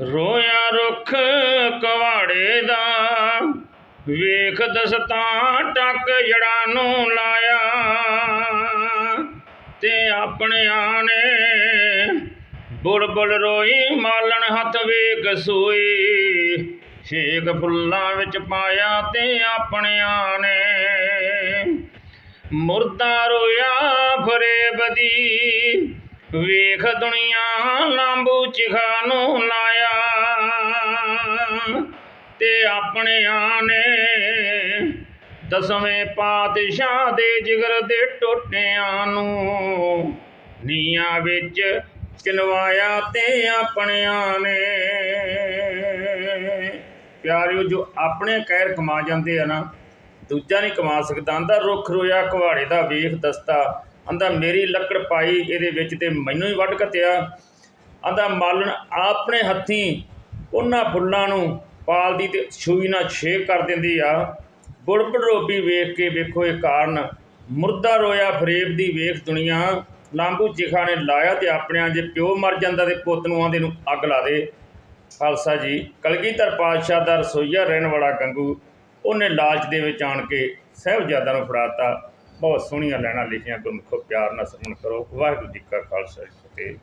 ਰੋਇਆ ਰੁੱਖ ਕਵਾੜੇ ਦਾ, ਵੇਖ ਦਸਤਾਂ ਟੱਕ ਜੜਾਂ ਨੂੰ ਲਾਇਆ। ਤੇ ਆਪਣਿਆਂ ਨੇ ਬੁਲਬੁਲ ਰੋਈ, ਮਾਲਣ ਹੱਥ ਵੇਖ ਸੋਈ। ਛੇਕ ਫੁੱਲਾਂ ਵਿੱਚ ਪਾਇਆ ਤੇ ਆਪਣਿਆਂ ਨੇ ਮੁਰਦਾ ਰੋਇਆ ਫਰੇਬ ਦੀ ਵੇਖ ਦੁਨੀਆ ਲਾਂਬੂ ਚਿਖਾ ਨੂੰ ਲਾਇਆ ਤੇ ਆਪਣਿਆਂ ਨੇ ਦਸਵੇਂ ਪਾਤਸ਼ਾਹ ਦੇ ਜਿਗਰ ਦੇ ਟੋਟਿਆਂ ਨੂੰ ਨੀਆਂ ਵਿੱਚ ਚਿਣਵਾਇਆ ਤੇ ਆਪਣਿਆਂ ਨੇ ਪਿਆਰਿਓ, ਜੋ ਆਪਣੇ ਕਹਿਰ ਕਮਾ ਜਾਂਦੇ ਆ ਨਾ, ਦੂਜਾ ਨਹੀਂ ਕਮਾ ਸਕਦਾ, ਆਂਦਾ ਰੁੱਖ ਰੋਇਆ, ਕੁਹਾੜੇ ਦਾ ਵੇਖ ਦਸਤਾ। ਆਂਦਾ, ਮੇਰੀ ਲੱਕੜ ਪਾਈ ਇਹਦੇ ਵਿੱਚ ਤੇ ਮੈਨੂੰ ਹੀ ਵੱਢ ਕੱਤਿਆ ਆਂਦਾ, ਮਾਲਣ, ਆਪਣੇ ਹੱਥੀਂ ਉਹਨਾਂ ਫੁੱਲਾਂ ਨੂੰ ਪਾਲਦੀ ਤੇ ਛੂਈ ਨਾਲ ਛੇਕ ਕਰ ਦਿੰਦੀ ਆ। ਬੁੜਬੁੜ ਰੋਬੀ ਵੇਖ ਕੇ ਵੇਖੋ ਇਹ ਕਾਰਨ। ਮੁਰਦਾ ਰੋਇਆ ਫਰੇਬ ਦੀ ਵੇਖ ਦੁਨੀਆ। ਲਾਂਬੂ ਚਿਖਾ ਨੇ ਲਾਇਆ ਤੇ ਆਪਣਿਆਂ ਜੇ ਪਿਓ ਮਰ ਜਾਂਦਾ ਤੇ ਪੁੱਤ ਨੂੰ ਆਂਦੇ ਨੂੰ ਅੱਗ ਲਾ ਦੇ। ਖਾਲਸਾ ਜੀ, ਕਲਗੀਧਰ ਪਾਤਸ਼ਾਹ ਦਾ ਰਸੋਈਆ ਰਹਿਣ ਵਾਲਾ ਗੰਗੂ ਉਹਨੇ ਲਾਲਚ ਦੇ ਵਿੱਚ ਆਣ ਕੇ ਸਾਹਿਬਜ਼ਾਦਾ ਨੂੰ ਫੜਾਤਾ। ਬਹੁਤ ਸੋਹਣੀਆਂ ਲੈਣਾ ਲਿਖੀਆਂ, ਗੁਰਮੁਖੋ ਪਿਆਰ ਨਾਲ ਸਰਵਣ ਕਰੋ, ਵਾਹਿਗੁਰੂ ਜੀ ਕਾ ਖਾਲਸਾ ਜੀ ਫਤਿਹ